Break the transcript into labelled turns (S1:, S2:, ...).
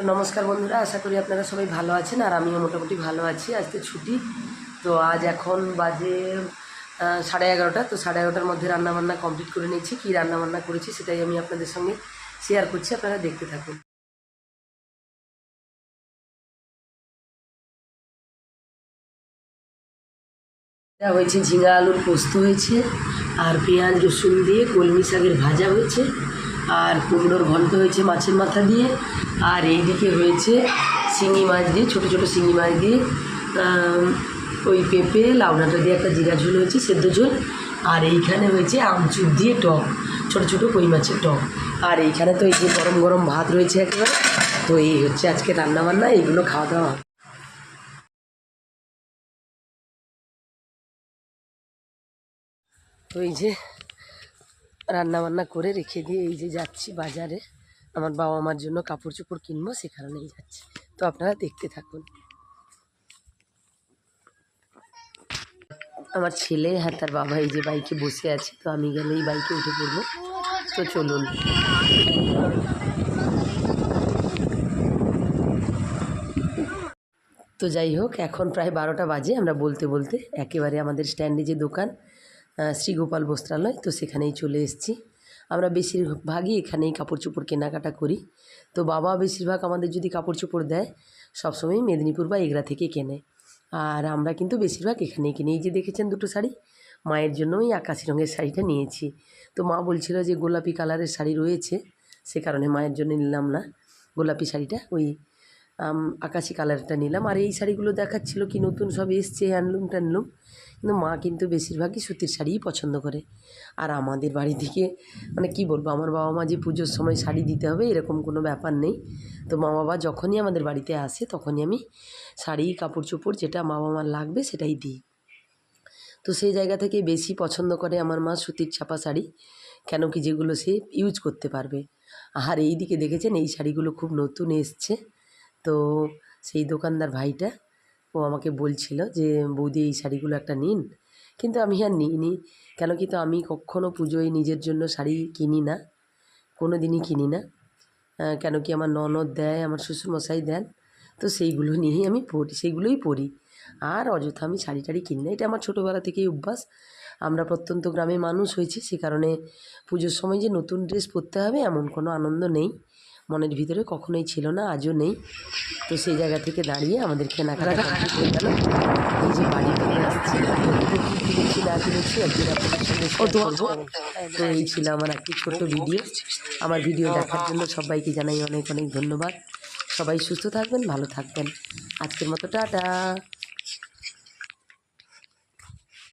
S1: তো নমস্কার বন্ধুরা, আশা করি আপনারা সবাই ভালো আছেন আর আমিও মোটামুটি ভালো আছি। আজকে ছুটি, তো আজ এখন বাজে সাড়ে এগারোটা, তো সাড়ে এগারোটার মধ্যে রান্নাবান্না কমপ্লিট করে নিয়েছি। কী রান্নাবান্না করেছি সেটাই আমি আপনাদের সঙ্গে শেয়ার করছি, আপনারা দেখতে থাকুন। হয়েছে ঝিঙা আলুর পোস্ত হয়েছে, আর পেঁয়াজ রসুন দিয়ে কলমি শাকের ভাজা হয়েছে। আর কুমড়োর ঘন্ট হয়েছে মাছের মাথা দিয়ে। আর এইদিকে হয়েছে শিঙি মাছ দিয়ে, ছোটো ছোটো শিঙি মাছ দিয়ে ওই পেঁপে, লাউডাঁটা দিয়ে একটা জিরা ঝোল হয়েছে, সেদ্ধ ঝোল। আর এইখানে হয়েছে আমচুর দিয়ে টক, ছোটো ছোটো কই মাছের টক। আর এইখানে তো এই যে গরম গরম ভাত রয়েছে একেবারে, তো এই হচ্ছে আজকে রান্নাবান্না, এইগুলো খাওয়া দাওয়া। তো এই যে রান্না বান্না করে রেখে দিয়ে এই যে যাচ্ছি বাজারে, আমার বাবা মার জন্য কাপড় চোপড় কিনবো সে কারণেই যাচ্ছি। তো আপনারা দেখতে থাকুন। আমার ছেলে হ্যাঁ তার বাবা এই যে বাইকে বসে আছে, তো আমি গেলে এই বাইকে উঠে পড়ব। তো চলুন। তো যাই হোক, এখন প্রায় বারোটা বাজে, আমরা বলতে বলতে একেবারে আমাদের স্ট্যান্ডে যে দোকান শ্রীগোপাল বস্ত্রালয়। তো সেখানেই চলে এসেছি। আমরা বেশিরভাগই এখানেই কাপড় চোপড় কেনাকাটা করি। তো বাবা বেশিরভাগ আমাদের যদি কাপড় চোপড় দেয় সবসময় মেদিনীপুর বা এগরা থেকে কেনে। আর আমরা কিন্তু বেশিরভাগ এখানেই কিনি। এই যে দেখেছেন দুটো শাড়ি? মায়ের জন্য ওই আকাশি রঙের শাড়িটা নিয়েছি। তো মা বলছিল যে গোলাপি কালারের শাড়ি রয়েছে, সে কারণে মায়ের জন্য নিলাম না। গোলাপি শাড়িটা ওই আকাশি কালারটা নিলাম। আর এই শাড়িগুলো দেখাচ্ছিল কি নতুন সব এসছে হ্যান্ডলুম ট্যান্ডলুম কিন্তু মা কিন্তু বেশিরভাগই সুতির শাড়িই পছন্দ করে। আর আমাদের বাড়ি থেকে মানে কি বলব, আমার বাবা মা যে পুজোর সময় শাড়ি দিতে হবে, এরকম কোনো ব্যাপার নেই। তো মা বাবা যখনই আমাদের বাড়িতে আসে, তখনই আমি শাড়ি, কাপড় চোপড় যেটা মা বাবার লাগবে সেটাই দিই। তো সেই জায়গা থেকে বেশি পছন্দ করে আমার মা সুতির ছাপা শাড়ি, কেন কি যেগুলো সে ইউজ করতে পারবে। আর এই দিকে দেখেছেন, এই শাড়িগুলো খুব নতুন এসছে। তো সেই দোকানদার ভাইটা, ও আমাকে বলছিল যে, বৌদি, এই শাড়িগুলো একটা নিন। কিন্তু আমি আর নিইনি, কেন কি তো আমি কখনও পুজোয় নিজের জন্য শাড়ি কিনি না কোনো দিনই কিনি না। কেন কি আমার ননদ দেয়, আমার শ্বশুরমশাই দেন, তো সেইগুলো নিয়েই আমি পরি সেইগুলোই পরি আর অযথা আমি শাড়ি টাড়ি কিনি না, এটা আমার ছোটোবেলা থেকেই অভ্যাস। আমরা প্রত্যন্ত গ্রামে মানুষ হয়েছি, সে কারণে পুজোর সময় যে নতুন ড্রেস পরতে হবে, এমন কোনো আনন্দ নেই। মনের ভিতরে কখনোই ছিল না, আজও নেই। তো সেই জায়গা থেকে দাঁড়িয়ে আমাদের কেনাকাটা হয়ে এই যে তো এই ছিল আমার একটি ছোট্ট ভিডিও। আমার ভিডিও দেখার জন্য সবাইকে জানাই অনেক অনেক ধন্যবাদ। সবাই সুস্থ থাকবেন, ভালো থাকবেন। আজকের মতো টাটা।